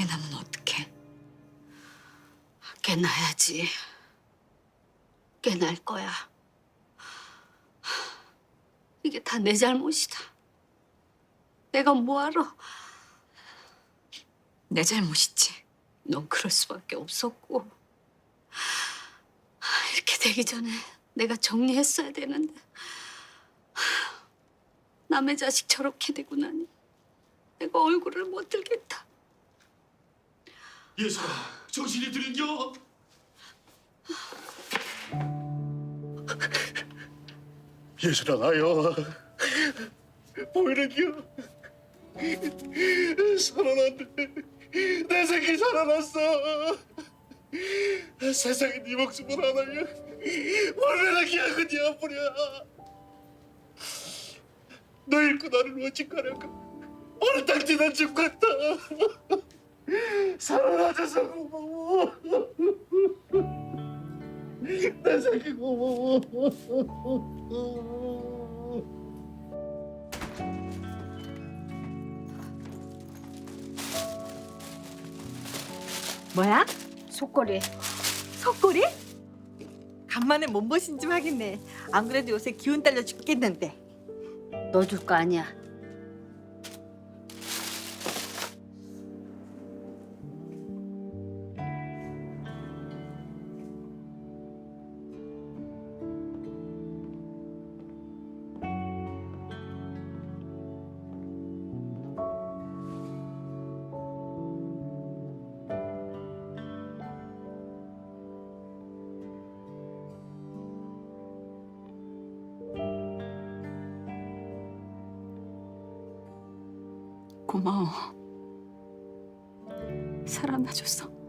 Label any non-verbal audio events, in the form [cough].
깨나면 어떡해? 깨나야지. 깨날 거야. 이게 다 내 잘못이다. 내가 뭐하러? 내 잘못이지. 넌 그럴 수밖에 없었고 이렇게 되기 전에 내가 정리했어야 되는데 남의 자식 저렇게 되고 나니 내가 얼굴을 못 들겠다. 예수아, 정신이 들인겨? 예수랑 하여 보이는겨? 살아났네. 내 새끼 살아났어. 세상에 네 목숨을 하나요? 얼마나 귀한 건지 아프랴. 너 잃고 나를 어찌하려고 어느 땅지난 집 같다. 살아나줘서 고마워. [laughs] 내 새끼 고마워. 뭐야? 속거리 석고리? 간만에 몸보신 좀 하겠네. 안 그래도 요새 기운 딸려 죽겠는데. 너 줄 거 아니야. 고마워. 살아나줘서.